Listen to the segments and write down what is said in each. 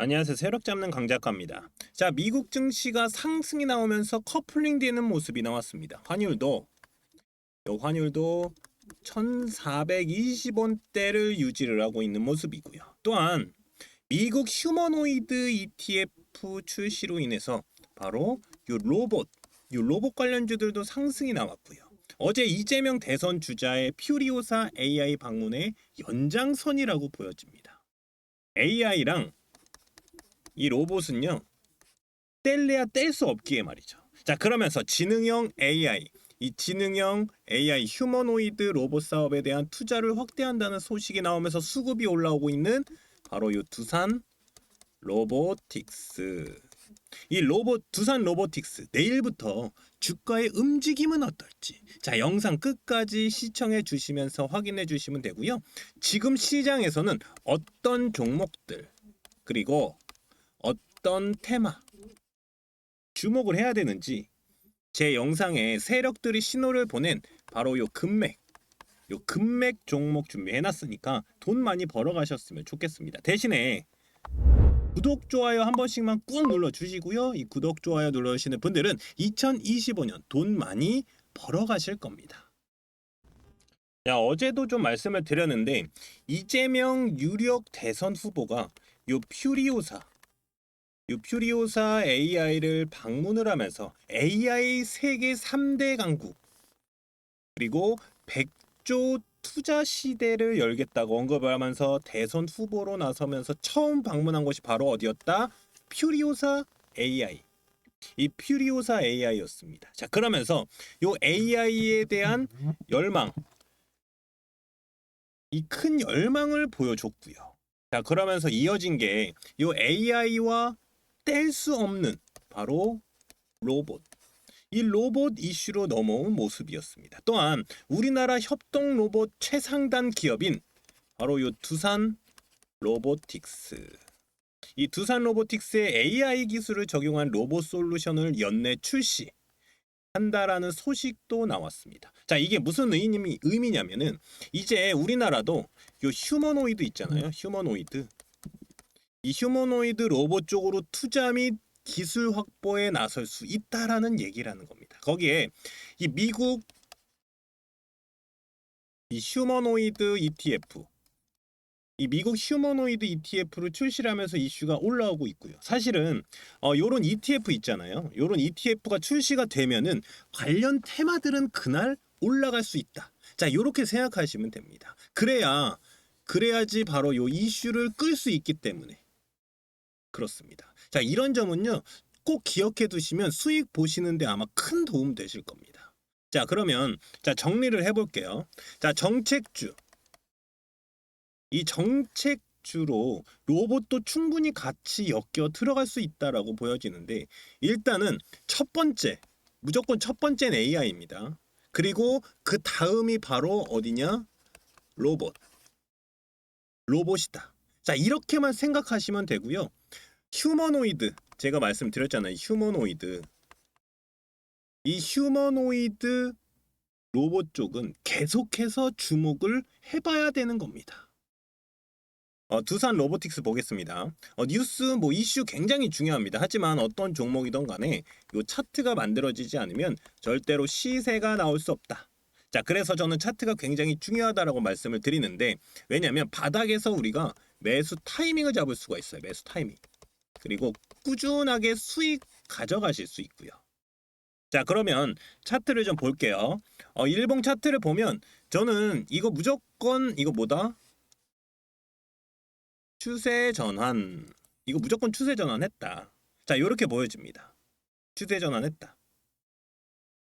안녕하세요. 세력 잡는 강작가입니다. 자, 미국 증시가 상승이 나오면서 커플링 되는 모습이 나왔습니다. 환율도 요 환율도 1,420원대를 유지를 하고 있는 모습이고요. 또한 미국 휴머노이드 ETF 출시로 인해서 바로 요 로봇, 요 로봇 관련주들도 상승이 나왔고요. 어제 이재명 대선 주자의 퓨리오사 AI 방문의 연장선이라고 보여집니다. AI랑 이 로봇은요 뗄래야 뗄 수 없기에 말이죠. 자 그러면서 지능형 AI 이 지능형 AI 휴머노이드 로봇 사업에 대한 투자를 확대한다는 소식이 나오면서 수급이 올라오고 있는 바로 이 두산 로보틱스 이 로봇 두산 로보틱스 내일부터 주가의 움직임은 어떨지 자 영상 끝까지 시청해 주시면서 확인해 주시면 되고요. 지금 시장에서는 어떤 종목들 그리고 어떤 테마 주목을 해야 되는지 제 영상에 세력들이 신호를 보낸 바로 요 금맥 요 금맥 종목 준비해 놨으니까 돈 많이 벌어 가셨으면 좋겠습니다. 대신에 구독 좋아요 한 번씩만 꾹 눌러 주시고요. 이 구독 좋아요 눌러 주시는 분들은 2025년 돈 많이 벌어 가실 겁니다. 야, 어제도 좀 말씀을 드렸는데 이재명 유력 대선 후보가 요 퓨리오사 요 퓨리오사 AI를 방문을 하면서 AI 세계 3대 강국 그리고 100조 투자 시대를 열겠다고 언급을 하면서 대선 후보로 나서면서 처음 방문한 곳이 바로 어디였다? 퓨리오사 AI. 이 퓨리오사 AI였습니다. 자, 그러면서 요 AI에 대한 열망 이 큰 열망을 보여줬고요. 자, 그러면서 이어진 게 요 AI와 뗄 수 없는 바로 로봇. 이 로봇 이슈로 넘어온 모습이었습니다. 또한 우리나라 협동 로봇 최상단 기업인 바로 요 두산 로보틱스. 이 두산 로보틱스의 AI 기술을 적용한 로봇 솔루션을 연내 출시. 한다라는 소식도 나왔습니다. 자, 이게 무슨 의미, 의미냐면은 이제 우리나라도 요 휴머노이드 있잖아요. 휴머노이드. 이 휴머노이드 로봇 쪽으로 투자 및 기술 확보에 나설 수 있다라는 얘기라는 겁니다. 거기에 이 미국 이 휴머노이드 ETF 이 미국 휴머노이드 ETF를 출시하면서 이슈가 올라오고 있고요. 사실은 어 요런 ETF 있잖아요. 요런 ETF가 출시가 되면은 관련 테마들은 그날 올라갈 수 있다. 자, 요렇게 생각하시면 됩니다. 그래야 그래야지 바로 요 이슈를 끌 수 있기 때문에 그렇습니다. 자, 이런 점은요. 꼭 기억해 두시면 수익 보시는데 아마 큰 도움 되실 겁니다. 자, 그러면 자, 정리를 해 볼게요. 자, 정책주. 이 정책 주로 로봇도 충분히 같이 엮여 들어갈 수 있다라고 보여지는데 일단은 첫 번째 무조건 첫 번째는 AI입니다. 그리고 그 다음이 바로 어디냐? 로봇. 로봇이다. 자, 이렇게만 생각하시면 되고요. 휴머노이드 제가 말씀드렸잖아요. 휴머노이드. 이 휴머노이드 로봇 쪽은 계속해서 주목을 해봐야 되는 겁니다. 어, 두산 로보틱스 보겠습니다. 어, 뉴스 뭐 이슈 굉장히 중요합니다. 하지만 어떤 종목이든 간에 요 차트가 만들어지지 않으면 절대로 시세가 나올 수 없다. 자, 그래서 저는 차트가 굉장히 중요하다라고 말씀을 드리는데 왜냐하면 바닥에서 우리가 매수 타이밍을 잡을 수가 있어요. 매수 타이밍. 그리고 꾸준하게 수익 가져가실 수 있고요. 자, 그러면 차트를 좀 볼게요. 어, 일봉 차트를 보면 저는 이거 무조건 이거 뭐다? 추세 전환. 이거 무조건 추세 전환했다. 자, 이렇게 보여집니다. 추세 전환했다.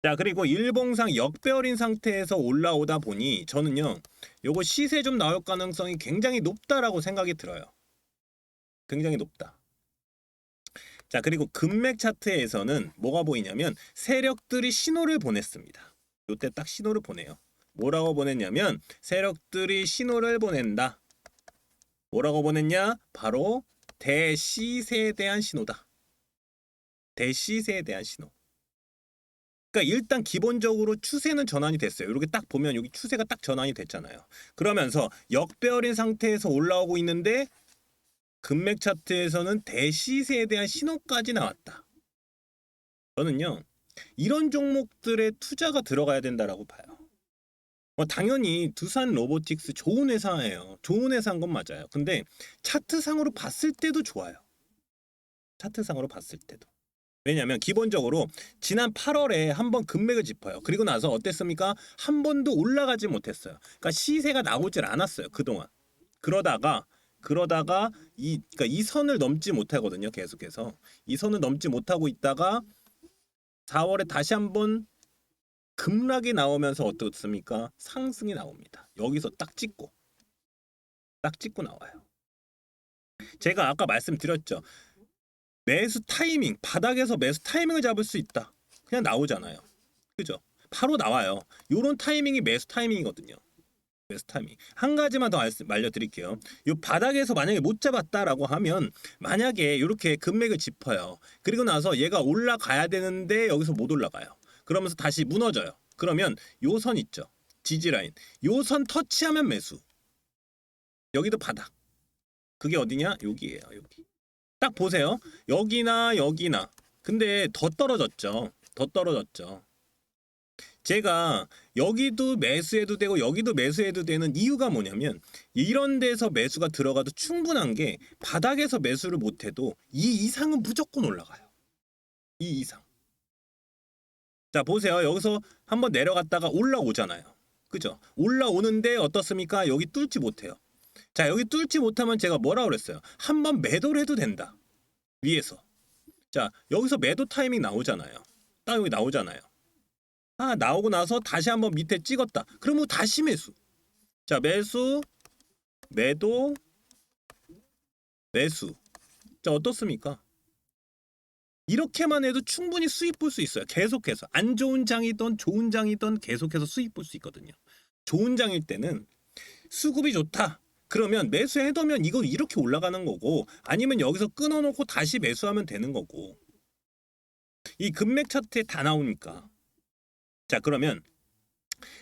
자, 그리고 일봉상 역배열인 상태에서 올라오다 보니 저는요. 요거 시세 좀 나올 가능성이 굉장히 높다라고 생각이 들어요. 굉장히 높다. 자, 그리고 금맥 차트에서는 뭐가 보이냐면 세력들이 신호를 보냈습니다. 요때 딱 신호를 보내요. 뭐라고 보냈냐면 세력들이 신호를 보낸다. 뭐라고 보냈냐? 바로 대시세에 대한 신호다. 대시세에 대한 신호. 그러니까 일단 기본적으로 추세는 전환이 됐어요. 이렇게 딱 보면 여기 추세가 딱 전환이 됐잖아요. 그러면서 역배열인 상태에서 올라오고 있는데 금맥 차트에서는 대시세에 대한 신호까지 나왔다. 저는요 이런 종목들에 투자가 들어가야 된다라고 봐요. 뭐 당연히 두산 로보틱스 좋은 회사예요. 좋은 회사인 건 맞아요. 근데 차트상으로 봤을 때도 좋아요. 차트상으로 봤을 때도. 왜냐하면 기본적으로 지난 8월에 한 번 금맥을 짚어요. 그리고 나서 어땠습니까? 한 번도 올라가지 못했어요. 그러니까 시세가 나오질 않았어요. 그동안. 그러다가 그러다가 이 그러니까 이 선을 넘지 못하거든요. 계속해서 이 선을 넘지 못하고 있다가 4월에 다시 한번 급락이 나오면서 어떻습니까? 상승이 나옵니다. 여기서 딱 찍고 딱 찍고 나와요. 제가 아까 말씀드렸죠. 매수 타이밍 바닥에서 매수 타이밍을 잡을 수 있다. 그냥 나오잖아요. 그죠? 바로 나와요. 요런 타이밍이 매수 타이밍이거든요. 타이밍. 한 가지만 더 알려- 알려드릴게요. 요 바닥에서 만약에 못 잡았다라고 하면 만약에 이렇게 금맥을 짚어요. 그리고 나서 얘가 올라가야 되는데 여기서 못 올라가요. 그러면서 다시 무너져요. 그러면 요 선 있죠. 지지 라인. 요 선 터치하면 매수. 여기도 바닥. 그게 어디냐? 여기예요. 여기. 딱 보세요. 여기나 여기나. 근데 더 떨어졌죠. 더 떨어졌죠. 제가 여기도 매수해도 되고 여기도 매수해도 되는 이유가 뭐냐면 이런 데서 매수가 들어가도 충분한 게 바닥에서 매수를 못해도 이 이상은 무조건 올라가요. 이 이상. 자 보세요. 여기서 한번 내려갔다가 올라오잖아요. 그죠? 올라오는데 어떻습니까? 여기 뚫지 못해요. 자 여기 뚫지 못하면 제가 뭐라 그랬어요? 한번 매도를 해도 된다. 위에서. 자 여기서 매도 타이밍 나오잖아요. 딱 여기 나오잖아요. 아 나오고 나서 다시 한번 밑에 찍었다. 그러면 다시 매수. 자 매수, 매도, 매수. 자 어떻습니까? 이렇게만 해도 충분히 수익 볼수 있어요. 계속해서 안 좋은 장이든 좋은 장이든 계속해서 수익 볼수 있거든요. 좋은 장일 때는 수급이 좋다. 그러면 매수해두면 이거 이렇게 올라가는 거고 아니면 여기서 끊어놓고 다시 매수하면 되는 거고 이 금맥 차트에 다 나오니까 자 그러면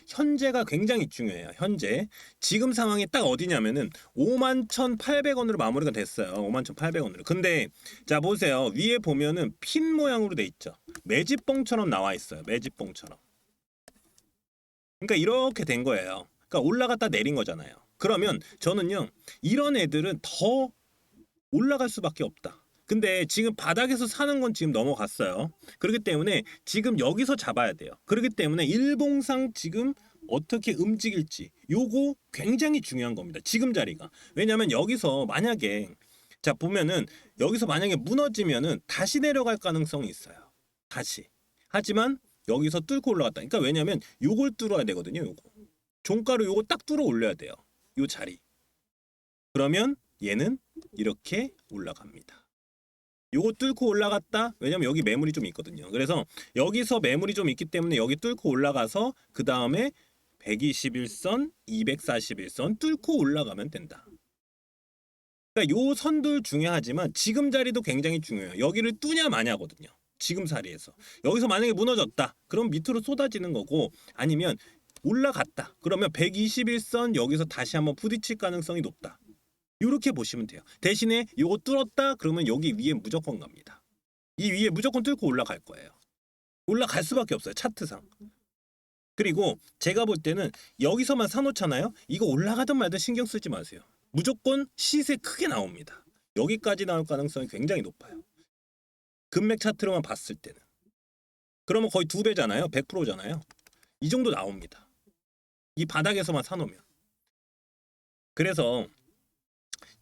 현재가 굉장히 중요해요 현재. 지금 상황이 딱 어디냐면은 51,800원으로 마무리가 됐어요 51,800원으로. 근데 자 보세요. 위에 보면은 핀 모양으로 돼 있죠. 매집봉처럼 나와 있어요 매집봉처럼. 그러니까 이렇게 된 거예요. 그러니까 올라갔다 내린 거잖아요. 그러면 저는요 이런 애들은 더 올라갈 수밖에 없다. 근데 지금 바닥에서 사는 건 지금 넘어갔어요. 그렇기 때문에 지금 여기서 잡아야 돼요. 그렇기 때문에 일봉상 지금 어떻게 움직일지 요거 굉장히 중요한 겁니다. 지금 자리가. 왜냐면 여기서 만약에 자 보면은 여기서 만약에 무너지면은 다시 내려갈 가능성이 있어요. 다시. 하지만 여기서 뚫고 올라갔다. 그러니까 왜냐면 요걸 뚫어야 되거든요. 요거. 종가로 요거 딱 뚫어 올려야 돼요. 요 자리. 그러면 얘는 이렇게 올라갑니다. 요거 뚫고 올라갔다. 왜냐면 여기 매물이 좀 있거든요. 그래서 여기서 매물이 좀 있기 때문에 여기 뚫고 올라가서 그 다음에 121선, 241선 뚫고 올라가면 된다. 그러니까 요 선들 중요하지만 지금 자리도 굉장히 중요해요. 여기를 뚫냐 마냐거든요. 지금 자리에서 여기서 만약에 무너졌다. 그럼 밑으로 쏟아지는 거고 아니면 올라갔다. 그러면 121선 여기서 다시 한번 부딪힐 가능성이 높다. 이렇게 보시면 돼요. 대신에 요거 뚫었다 그러면 여기 위에 무조건 갑니다. 이 위에 무조건 뚫고 올라갈 거예요. 올라갈 수밖에 없어요. 차트상. 그리고 제가 볼 때는 여기서만 사놓잖아요. 이거 올라가든 말든 신경 쓰지 마세요. 무조건 시세 크게 나옵니다. 여기까지 나올 가능성이 굉장히 높아요. 금맥 차트로만 봤을 때는. 그러면 거의 두 배잖아요. 100%잖아요. 이 정도 나옵니다. 이 바닥에서만 사놓으면. 그래서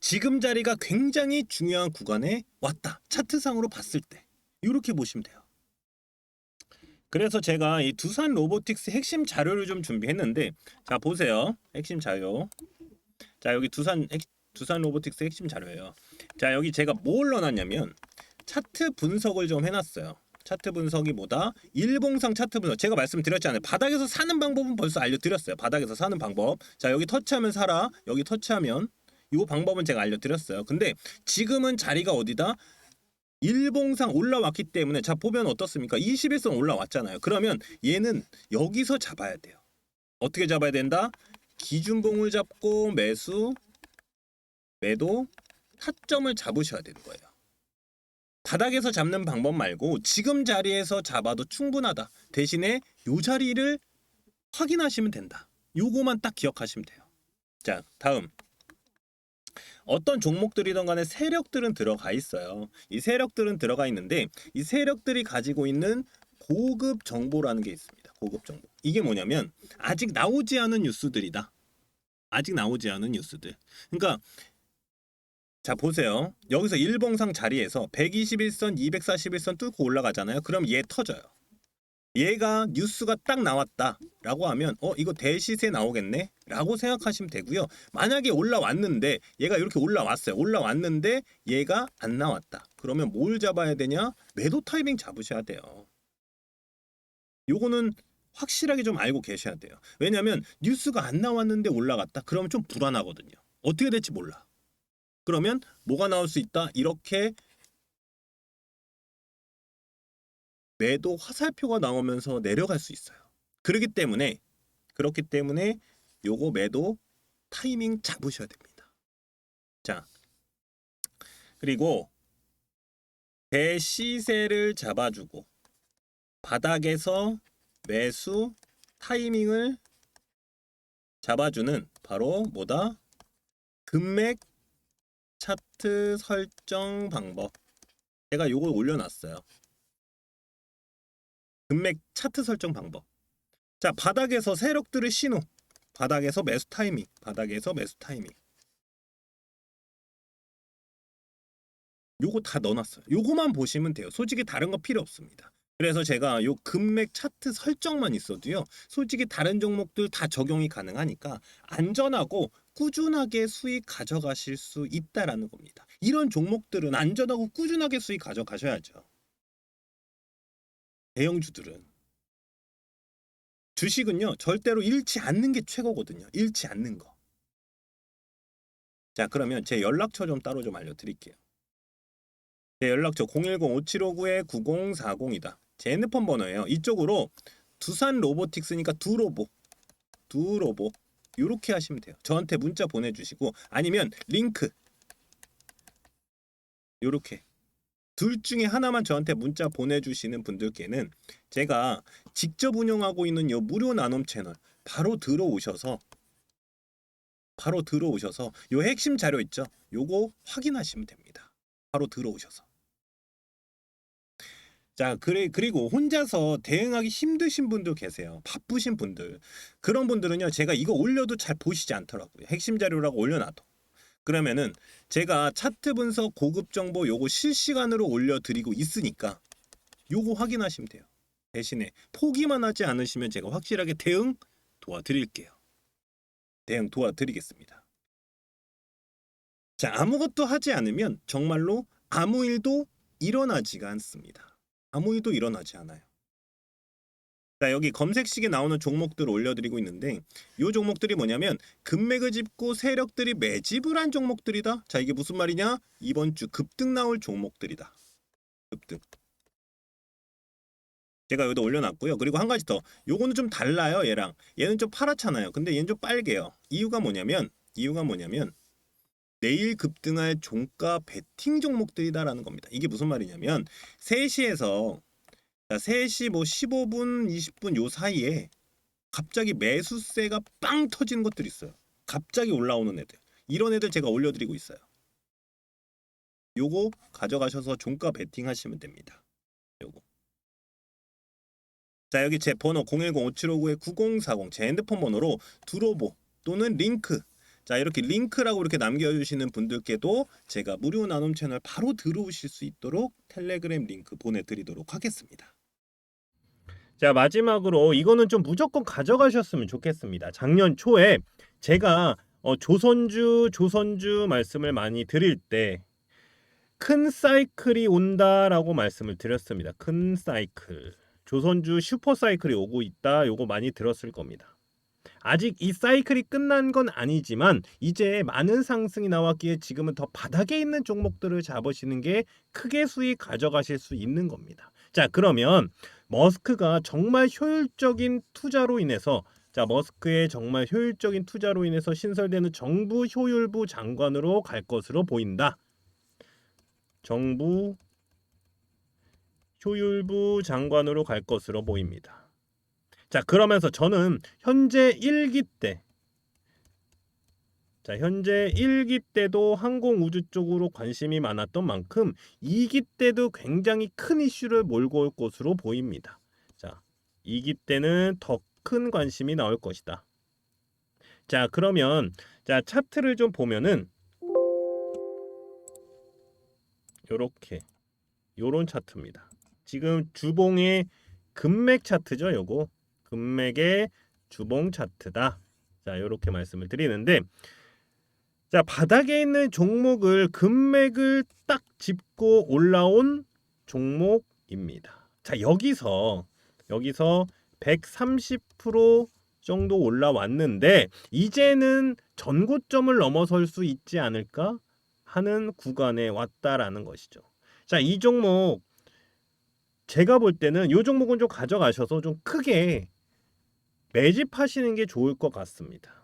지금 자리가 굉장히 중요한 구간에 왔다. 차트상으로 봤을 때. 이렇게 보시면 돼요. 그래서 제가 이 두산 로보틱스 핵심 자료를 좀 준비했는데 자 보세요. 핵심 자료. 자 여기 두산 핵, 두산 로보틱스 핵심 자료예요. 자 여기 제가 뭘 넣어놨냐면 차트 분석을 좀 해놨어요. 차트 분석이 뭐다? 일봉상 차트 분석. 제가 말씀드렸잖아요. 바닥에서 사는 방법은 벌써 알려드렸어요. 바닥에서 사는 방법. 자 여기 터치하면 사라. 여기 터치하면 이 방법은 제가 알려드렸어요. 근데 지금은 자리가 어디다? 일봉상 올라왔기 때문에 자 보면 어떻습니까? 21선 올라왔잖아요. 그러면 얘는 여기서 잡아야 돼요. 어떻게 잡아야 된다? 기준봉을 잡고 매수, 매도, 타점을 잡으셔야 되는 거예요. 바닥에서 잡는 방법 말고 지금 자리에서 잡아도 충분하다. 대신에 요 자리를 확인하시면 된다. 요거만 딱 기억하시면 돼요. 자, 다음. 어떤 종목들이든 간에 세력들은 들어가 있어요. 이 세력들은 들어가 있는데 이 세력들이 가지고 있는 고급 정보라는 게 있습니다. 고급 정보. 이게 뭐냐면 아직 나오지 않은 뉴스들이다. 아직 나오지 않은 뉴스들. 그러니까 자 보세요. 여기서 일봉상 자리에서 121선, 241선 뚫고 올라가잖아요. 그럼 얘 터져요. 얘가 뉴스가 딱 나왔다 라고 하면 어 이거 대시세 나오겠네? 라고 생각하시면 되고요. 만약에 올라왔는데 얘가 이렇게 올라왔어요. 올라왔는데 얘가 안 나왔다. 그러면 뭘 잡아야 되냐? 매도 타이밍 잡으셔야 돼요. 요거는 확실하게 좀 알고 계셔야 돼요. 왜냐면 뉴스가 안 나왔는데 올라갔다? 그러면 좀 불안하거든요. 어떻게 될지 몰라. 그러면 뭐가 나올 수 있다? 이렇게 매도 화살표가 나오면서 내려갈 수 있어요. 그렇기 때문에 그렇기 때문에 요거 매도 타이밍 잡으셔야 됩니다. 자. 그리고 대시세를 잡아주고 바닥에서 매수 타이밍을 잡아주는 바로 뭐다? 금맥 차트 설정 방법. 제가 요걸 올려놨어요. 금맥 차트 설정 방법. 자, 바닥에서 세력들을 신호. 바닥에서 매수 타이밍. 바닥에서 매수 타이밍. 요거 다 넣어놨어요. 요거만 보시면 돼요. 솔직히 다른 거 필요 없습니다. 그래서 제가 요 금맥 차트 설정만 있어도요. 솔직히 다른 종목들 다 적용이 가능하니까 안전하고 꾸준하게 수익 가져가실 수 있다라는 겁니다. 이런 종목들은 안전하고 꾸준하게 수익 가져가셔야죠. 대형주들은 주식은요 절대로 잃지 않는 게 최고거든요. 잃지 않는 거. 자 그러면 제 연락처 좀 따로 좀 알려드릴게요. 제 연락처 010-575-9040이다. 제 핸드폰 번호예요. 이쪽으로 두산 로보틱스니까 두로보, 두로보 이렇게 하시면 돼요. 저한테 문자 보내주시고 아니면 링크 이렇게 둘 중에 하나만 저한테 문자 보내주시는 분들께는 제가 직접 운영하고 있는 요 무료 나눔 채널 바로 들어오셔서 바로 들어오셔서 요 핵심 자료 있죠? 요거 확인하시면 됩니다. 바로 들어오셔서. 자, 그래, 그리고 혼자서 대응하기 힘드신 분들 계세요. 바쁘신 분들. 그런 분들은요, 제가 이거 올려도 잘 보시지 않더라고요. 핵심 자료라고 올려놔도. 그러면은 제가 차트 분석 고급 정보 요거 실시간으로 올려드리고 있으니까 요거 확인하시면 돼요. 대신에 포기만 하지 않으시면 제가 확실하게 대응 도와드릴게요. 대응 도와드리겠습니다. 자, 아무것도 하지 않으면 정말로 아무 일도 일어나지가 않습니다. 아무 일도 일어나지 않아요. 자, 여기 검색식에 나오는 종목들을 올려드리고 있는데 이 종목들이 뭐냐면 금맥을 짚고 세력들이 매집을 한 종목들이다. 자, 이게 무슨 말이냐? 이번 주 급등 나올 종목들이다. 급등. 제가 여기다 올려놨고요. 그리고 한 가지 더. 요거는 좀 달라요, 얘랑. 얘는 좀 파랗잖아요. 근데 얘는 좀 빨개요. 이유가 뭐냐면 이유가 뭐냐면 내일 급등할 종가 베팅 종목들이다라는 겁니다. 이게 무슨 말이냐면 3시에서 자, 3시 뭐 15분, 20분 요 사이에 갑자기 매수세가 빵 터지는 것들이 있어요. 갑자기 올라오는 애들. 이런 애들 제가 올려드리고 있어요. 요거 가져가셔서 종가 베팅 하시면 됩니다. 요거. 자 여기 제 번호 010-5759-9040 제 핸드폰 번호로 두로보 또는 링크 자 이렇게 링크라고 이렇게 남겨주시는 분들께도 제가 무료 나눔 채널 바로 들어오실 수 있도록 텔레그램 링크 보내드리도록 하겠습니다. 자 마지막으로 이거는 좀 무조건 가져가셨으면 좋겠습니다. 작년 초에 제가 어, 조선주 조선주 말씀을 많이 드릴 때 큰 사이클이 온다라고 말씀을 드렸습니다. 큰 사이클. 조선주 슈퍼 사이클이 오고 있다. 요거 많이 들었을 겁니다. 아직 이 사이클이 끝난 건 아니지만 이제 많은 상승이 나왔기에 지금은 더 바닥에 있는 종목들을 잡으시는 게 크게 수익 가져가실 수 있는 겁니다. 자, 그러면 머스크가 정말 효율적인 투자로 인해서 자, 머스크의 정말 효율적인 투자로 인해서 신설되는 정부 효율부 장관으로 갈 것으로 보인다. 정부 효율부 장관으로 갈 것으로 보입니다. 자, 그러면서 저는 현재 1기 때 자, 현재 1기 때도 항공 우주 쪽으로 관심이 많았던 만큼 2기 때도 굉장히 큰 이슈를 몰고 올 것으로 보입니다. 자, 2기 때는 더 큰 관심이 나올 것이다. 자, 그러면 자, 차트를 좀 보면은 요렇게 요런 차트입니다. 지금 주봉의 금맥 차트죠, 요거. 금맥의 주봉 차트다. 자, 요렇게 말씀을 드리는데 자, 바닥에 있는 종목을 금맥을 딱 짚고 올라온 종목입니다. 자, 여기서 여기서 130% 정도 올라왔는데 이제는 전고점을 넘어설 수 있지 않을까 하는 구간에 왔다라는 것이죠. 자, 이 종목 제가 볼 때는 이 종목은 좀 가져가셔서 좀 크게 매집하시는 게 좋을 것 같습니다.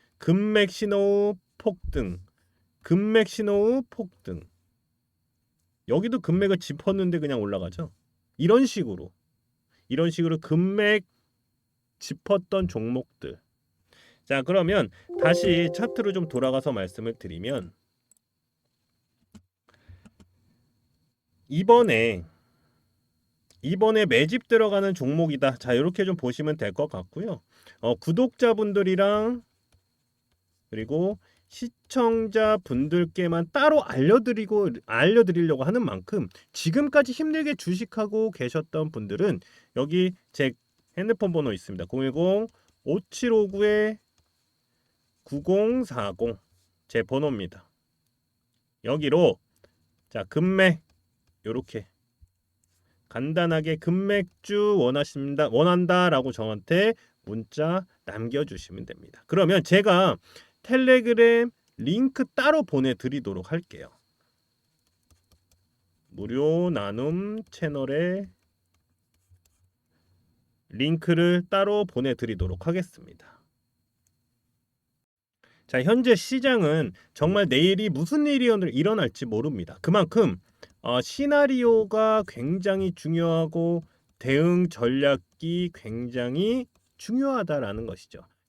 금맥 신호 폭등, 금맥 신호 폭등. 여기도 금맥을 짚었는데 그냥 올라가죠. 이런 식으로 이런 식으로 금맥 짚었던 종목들. 자, 그러면 다시 차트로 좀 돌아가서 말씀을 드리면 이번에 이번에 매집 들어가는 종목이다. 자, 이렇게 좀 보시면 될 것 같고요. 어, 구독자분들이랑 그리고 시청자 분들께만 따로 알려드리고 알려드리려고 하는 만큼 지금까지 힘들게 주식하고 계셨던 분들은 여기 제 핸드폰 번호 있습니다. 010 5759에 9040 제 번호입니다. 여기로 자 금맥 요렇게 간단하게 금맥주 원하십니다 원한다라고 저한테 문자 남겨주시면 됩니다. 그러면 제가 텔레그램 링크 따로 보내드리도록 할게요. 무료 나눔 채널에 링크를 따로 보내드리도록 하겠습니다. 자, 현재 시장은 정말 내일이 무슨 일이 일어날지 모릅니다. 그만큼 어, 시나리오가 굉장히 중요하고 대응 전략이 굉장히 중요하다라는 것이죠.